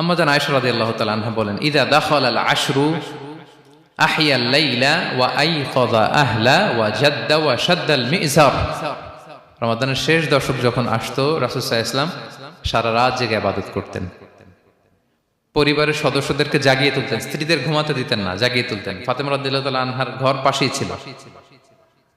আম্মা জান আয়সা আল্লাহ তালা বলেন, ইদা দাখল আল আশরু আহিয়া লাইলা ওয়া আইখাযা আহলা ওয়া জাদ্দা ওয়া শাদ্দাল মিজার রমাদানের শেষ দশক যখন আসতো, রাসূল ইসলাম সারা রাত জেগে আবাদত করতেন। পরিবারের সদস্যদেরকে জাগিয়ে তুলতেন, স্ত্রীদের ঘুমাতে দিতেন না, জাগিয়ে তুলতেন। ফাতেমা রাদিয়াল্লাহু তাআলা আনহার ঘর পাশেই ছিল।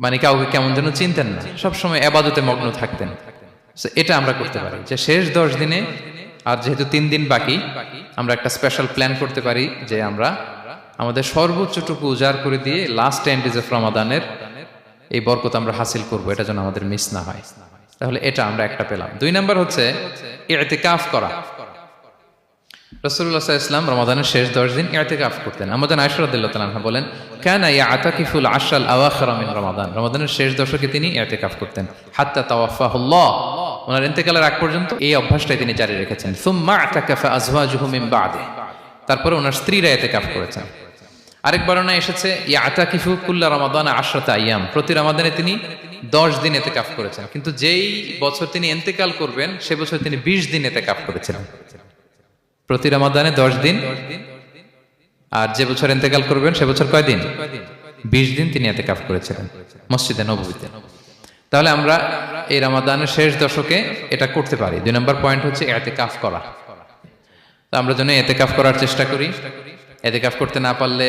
মানে কাউকে কেমন যেন চিনতেন না। সবসময় আবাদতে মগ্ন থাকতেন। এটা আমরা করতে পারি। যে শেষ দশ দিনে, আর যেহেতু তিন দিন বাকি, আমরা একটা স্পেশাল প্ল্যান করতে পারি যে আমরা আমাদের সর্বোচ্চটুকু উজাড় করে দিয়ে লাস্ট ডেজ অফ রমাদানের এই বরকত আমরা হাসিল করব, এটা যেন আমাদের মিস না হয়। তাহলে এটা আমরা একটা পেলাম। দুই নাম্বার হচ্ছে, ইতিকাফ করা। রসুল্লাহ ইসলাম রমাদানের শেষ দশ দিন ইতিকাফ করতেন। আমাদের আয়সরদুল্লাহ তালাহা বলেন, কেন ইয়া আতাকিফুল আশাল রমাদান। রমাদানের শেষ দশকে তিনি ইতিকাফ করতেন। হাত্তা তাওয়াফাহুল্লাহ। ওনার ইন্তেকালের আগ পর্যন্ত এই অভ্যাসটাই তিনি জারি রেখেছেন। সুম্মা আতাকাফা আজওয়াজুহু মিন বাদে। তারপরে ওনার স্ত্রীরা ইতিকাফ করেছেন। আরেক বর্ণনা এসেছে ইয়া আতাকিফু কুল্লা রমাদান আশরাতা আইয়াম। প্রতি রমাদানে তিনি দশ দিন এতে কাফ করেছেন। কিন্তু যেই বছর তিনি এন্তেকাল করবেন, সে বছর তিনি বিশ দিন এতে কাফ করেছিলেন প্রতি রমাদানে দশ দিন। আর যে বছর এতেকাল করবেন, সে বছর কয়দিন? বিশ দিন তিনি এতে কাফ করেছিলেন, মসজিদে নবীতে তাহলে আমরা এই রামাদানের শেষ দশকে এটা করতে পারি। দুই নম্বর পয়েন্ট হচ্ছে এতে কাফ করা। তো আমরা যেন এতে কাফ করার চেষ্টা করি। এতে কাফ করতে না পারলে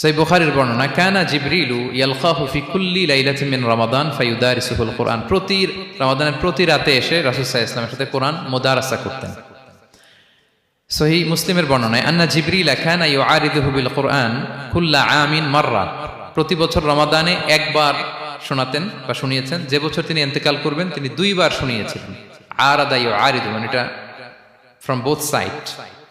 সেই বুখারীর বর্ণনা, কানা জিবরিলু ইয়ালকাহু ফি কুল্লি লাইলাতিন মিন রমাদান ফায়ুদারিসুহুল কোরআন। প্রতি রমাদানের প্রতি রাতে এসে রাসূল সাল্লাল্লাহু ইসলামের সাথে কোরআন মুদারাসা করতেন। সহি মুসলিমের বর্ণনায়, আন্না জিবরিল কানা ইউআরিদুহু বিল কোরআন কুল্লা আমিন মাররা। প্রতি বছর রমাদানে একবার শোনাতেন বা শুনিয়েছেন। যে বছর তিনি ইন্তেকাল করবেন, তিনি দুইবার শুনিয়েছিলেন। আরাদা ইউআরিদু মানে এটা ফ্রম বোথ সাইড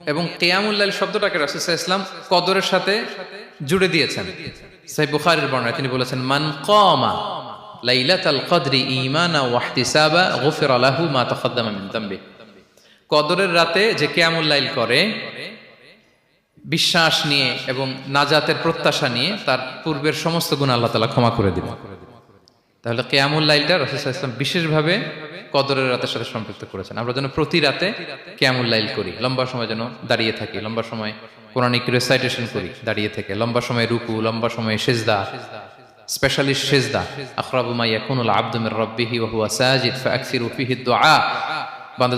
এবং কেয়ামুল্লাহ শব্দটাকে রাসুসাহ ইসলাম কদরের সাথে জুড়ে দিয়েছেন। সাই বুখারের বর্ণায় তিনি বলেছেন, মান কমা লাইলাতাল কদরি ঈমানা ওয়াহতিসাবা গফির লাহু মা তাকদ্দামা যামবি কদরের রাতে যে কেয়ামুল্লাইল করে, বিশ্বাস নিয়ে এবং নাজাতের প্রত্যাশা নিয়ে তার পূর্বের সমস্ত গুণ আল্লাহ তালা ক্ষমা করে দিবেন। তাহলে কেয়ামুল্লাইলটা রসুল ইসলাম বিশেষভাবে কদরের রাতের সাথে সম্পৃক্ত করেছেন। আমরা যেন প্রতি রাতে কেয়ামুল লাইল করি। লম্বা সময় যেন দাঁড়িয়ে থাকি, লম্বা সময় কোরআনিক রেসাইটেশন করি, দাঁড়িয়ে থেকে। লম্বা সময় রুকু, লম্বা সময় সেজদা স্পেশালিস্ট সেজদা।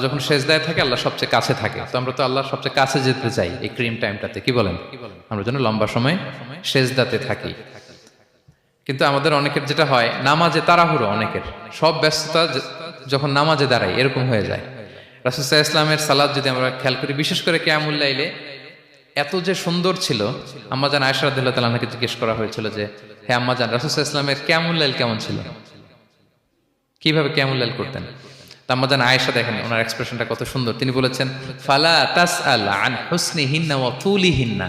যখন থাকে, আল্লাহ সবচেয়ে কাছে থাকে। আমরা তো সবচেয়ে কাছে যেতে চাই এই ক্রিম টাইমটাতে, কি বলেন? আমরা যেন লম্বা সময় সেজদাতে থাকি। কিন্তু আমাদের অনেকের যেটা হয়, নামাজে তাড়াহুড়ো অনেকের। সব ব্যস্ততা যখন নামাজে দাঁড়ায়, এরকম হয়ে যায়। রাসুসাহ ইসলামের সালাদ যদি আমরা খেয়াল করি, বিশেষ করে কেয়ামুল্লাইলে এত যে সুন্দর ছিল, আম্মাজান আয়সা রাদিল্লাহ তালাকে জিজ্ঞেস করা হয়েছিল যে হ্যাঁ আম্মাজান রাসুসাহ ইসলামের কেমন লাইল কেমন ছিল? কীভাবে কেমন লাইল করতেন? তাম্মাজান আয়েশা দেখেন, ওনার এক্সপ্রেশনটা কত সুন্দর। তিনি বলেছেন, ফালা তাস আল আন হুসনি হিন্না ও তুলি হিন্না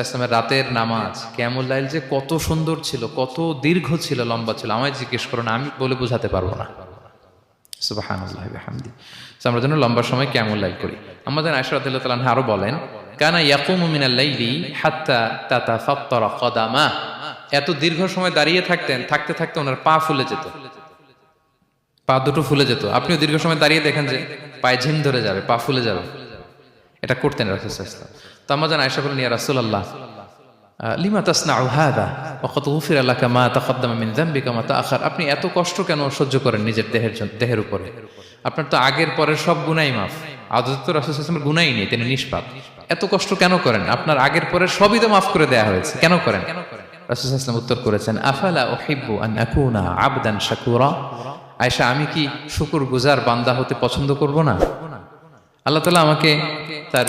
ইসলামের রাতের নামাজ ক্যামুল্লাইল যে কত সুন্দর ছিল, কত দীর্ঘ ছিল, লম্বা ছিল। আমায় জিজ্ঞেস করো না আমি বলে বোঝাতে পারব না। হামদি আমরা যেন লম্বা সময় লাইল করি। আমাদের তাআলা আরও বলেন, কানা ইয়াকুমু মিনাল লাইলি হাত্তা তাতাফাত্তারা কদামা। এত দীর্ঘ সময় দাঁড়িয়ে থাকতেন, থাকতে থাকতে ওনার পা ফুলে যেত। পা দুটো ফুলে যেত। আপনিও দীর্ঘ সময় দাঁড়িয়ে দেখেন যে পায়ে ঝিম ধরে যাবে, পা ফুলে যাবে। এটা করতেন রাসূলুল্লাহ ইসলাম তো আমাদের আয়সা বলেন ইয়া রাসূলুল্লাহ লিমা তাসনাউ হাদা ওয়াকাদ গুফিরা লাকা মা তাকদ্দামা মিন যামবিকা, মা তাআখার। আপনি এত কষ্ট কেন সহ্য করেন নিজের দেহের দেহের উপরে? আপনার তো আগের পরের সব গুনাই মাফ। আদত তো রাসূল সাল্লাল্লাহু গুনাই নেই, তিনি নিষ্পাপ। এত কষ্ট কেন করেন? আপনার আগের পরের সবই তো মাফ করে দেয়া হয়েছে, কেন করেন? রাসূল সাল্লাল্লাহু উত্তর করেছেন, আফালা উহিব্বু আন আকুনা আবদান শাকুরা? আয়েশা, আমি কি শুকর গুজার বান্দা হতে পছন্দ করব না? আল্লাহ তালা আমাকে তার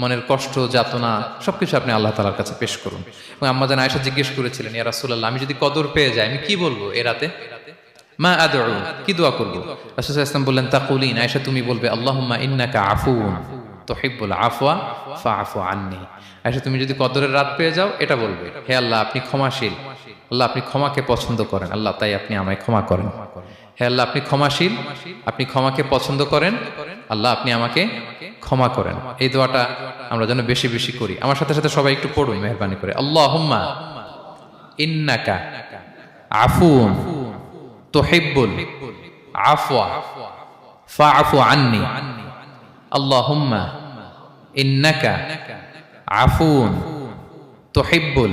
মনের কষ্ট যাতনা সবকিছু আপনি আল্লাহ তালার কাছে পেশ করুন। এবং আম্মা জান আয়সা জিজ্ঞেস করেছিলেন ইয়া রাসুল্লাহ আমি যদি কদর পেয়ে যাই আমি কি বলব এরাতে রাতে? মা আদর কি দোয়া করব? রাসুল ইসলাম বললেন তাকুলিন আয়সা তুমি বলবে আল্লাহমা ইন্নাকা আফুন তুহিব্বুল আফওয়া ফাআফু আননি। আয়সা তুমি যদি কদরের রাত পেয়ে যাও এটা বলবে। হে আল্লাহ আপনি ক্ষমাশীল আল্লাহ আপনি ক্ষমাকে পছন্দ করেন। আল্লাহ তাই আপনি আমায় ক্ষমা করেন। হে আল্লাহ, আপনি ক্ষমাশীল। আপনি ক্ষমাকে পছন্দ করেন। আল্লাহ, আপনি আমাকে ক্ষমা করেন। এই দোয়াটা আমরা যেন বেশি বেশি করি। আমার সাথে সাথে সবাই একটু পড়ুন, মেহরবানি করে। আল্লাহ ইন্নাকা আফুন তুহিব্বুল আফওয়া ফাআফু আন্নি। আল্লাহুম্মা ইন্নাকা আফুন তুহিব্বুল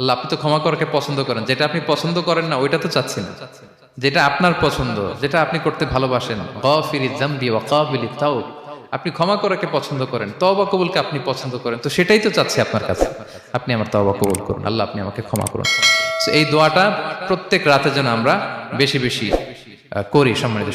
আল্লাহ আপনি তো ক্ষমা করাকে পছন্দ করেন। যেটা আপনি পছন্দ করেন না, ওইটা তো চাচ্ছি না যেটা আপনার পছন্দ, যেটা আপনি করতে ভালোবাসেন। আপনি ক্ষমা করাকে পছন্দ করেন, তওবা কবুলকে আপনি পছন্দ করেন। তো সেটাই তো চাচ্ছি আপনার কাছে। আপনি আমার তওবা কবুল করুন। আল্লাহ আপনি আমাকে ক্ষমা করুন। এই দোয়াটা প্রত্যেক রাতে যেন আমরা বেশি বেশি করি সম্মানিত